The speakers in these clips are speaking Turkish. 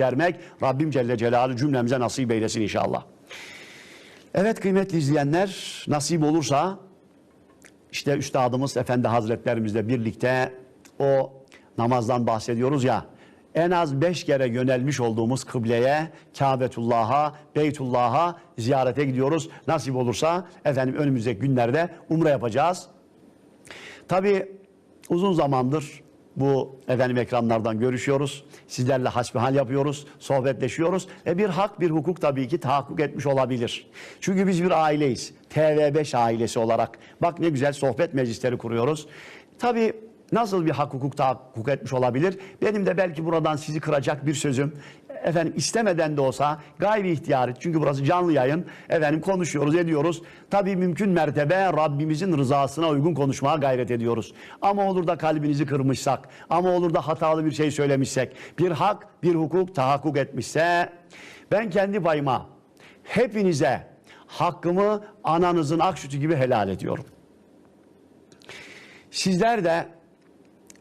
vermek Rabbim Celle Celaluhu cümlemize nasip eylesin inşallah. Evet kıymetli izleyenler nasip olursa işte Üstadımız Efendi Hazretlerimizle birlikte o namazdan bahsediyoruz ya en az beş kere yönelmiş olduğumuz kıbleye, Kabetullah'a, Beytullah'a ziyarete gidiyoruz. Nasip olursa efendim önümüzdeki günlerde umre yapacağız. Tabii uzun zamandır bu efendim ekranlardan görüşüyoruz. Sizlerle hasbihal yapıyoruz, sohbetleşiyoruz. E bir hak, bir hukuk tabii ki tahakkuk etmiş olabilir. Çünkü biz bir aileyiz. TV5 ailesi olarak. Bak ne güzel sohbet meclisleri kuruyoruz. Tabii nasıl bir hak hukuk tahakkuk etmiş olabilir? Benim de belki buradan sizi kıracak bir sözüm efendim istemeden de olsa gayri ihtiyari. Çünkü burası canlı yayın. Efendim konuşuyoruz ediyoruz. Tabii mümkün mertebe Rabbimizin rızasına uygun konuşmaya gayret ediyoruz. Ama olur da kalbinizi kırmışsak ama olur da hatalı bir şey söylemişsek bir hak bir hukuk tahakkuk etmişse ben kendi payıma hepinize hakkımı ananızın ak sütü gibi helal ediyorum. Sizler de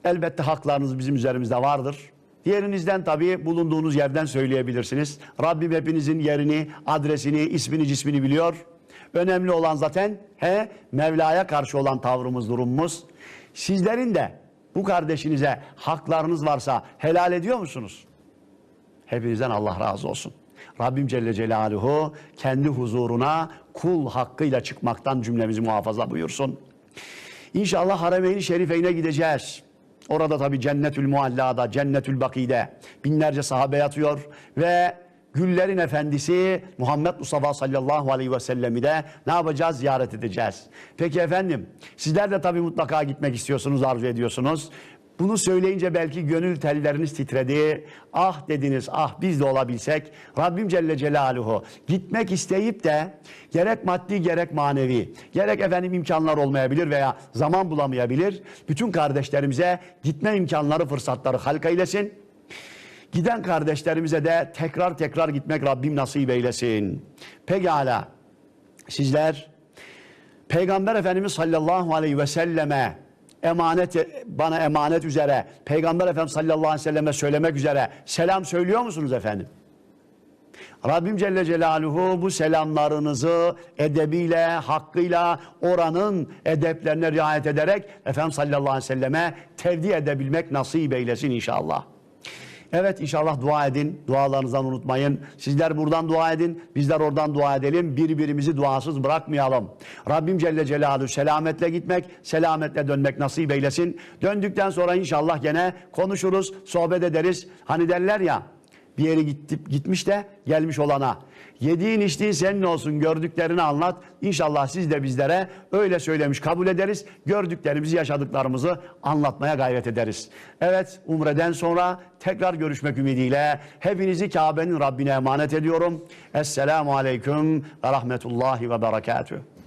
elbette haklarınız bizim üzerimizde vardır. Yerinizden tabii bulunduğunuz yerden söyleyebilirsiniz. Rabbim hepinizin yerini, adresini, ismini, cismini biliyor. Önemli olan zaten he Mevla'ya karşı olan tavrımız, durumumuz. Sizlerin de bu kardeşinize haklarınız varsa helal ediyor musunuz? Hepinizden Allah razı olsun. Rabbim Celle Celaluhu kendi huzuruna kul hakkıyla çıkmaktan cümlemizi muhafaza buyursun. İnşallah Haremeyn-i Şerifeyn'e gideceğiz. Orada tabi Cennetül Mualla'da, Cennetül Baki'de binlerce sahabe yatıyor ve güllerin efendisi Muhammed Mustafa sallallahu aleyhi ve sellemi de ne yapacağız? Ziyaret edeceğiz. Peki efendim sizler de tabi mutlaka gitmek istiyorsunuz, arzu ediyorsunuz. Bunu söyleyince belki gönül telleriniz titredi. Ah dediniz, ah biz de olabilsek. Rabbim Celle Celaluhu gitmek isteyip de gerek maddi gerek manevi, gerek efendim imkanlar olmayabilir veya zaman bulamayabilir. Bütün kardeşlerimize gitme imkanları, fırsatları halka eylesin. Giden kardeşlerimize de tekrar tekrar gitmek Rabbim nasip eylesin. Pekala sizler Peygamber Efendimiz sallallahu aleyhi ve selleme emanet bana emanet üzere Peygamber Efendimiz sallallahu aleyhi ve selleme söylemek üzere selam söylüyor musunuz efendim? Rabbim Celle Celaluhu bu selamlarınızı edebiyle, hakkıyla, oranın edeplerine riayet ederek Efendimiz sallallahu aleyhi ve selleme tevdi edebilmek nasip eylesin inşallah. Evet inşallah dua edin. Dualarınızdan unutmayın. Sizler buradan dua edin. Bizler oradan dua edelim. Birbirimizi duasız bırakmayalım. Rabbim Celle Celaluhu selametle gitmek, selametle dönmek nasip eylesin. Döndükten sonra inşallah gene konuşuruz, sohbet ederiz. Hani derler ya bir yere gitti, gitmiş de gelmiş olana. Yediğin içtiğin senin olsun gördüklerini anlat. İnşallah siz de bizlere öyle söylemiş kabul ederiz. Gördüklerimizi yaşadıklarımızı anlatmaya gayret ederiz. Evet umreden sonra tekrar görüşmek ümidiyle hepinizi Kabe'nin Rabbine emanet ediyorum. Esselamu Aleyküm ve Rahmetullahi ve Berekatühü.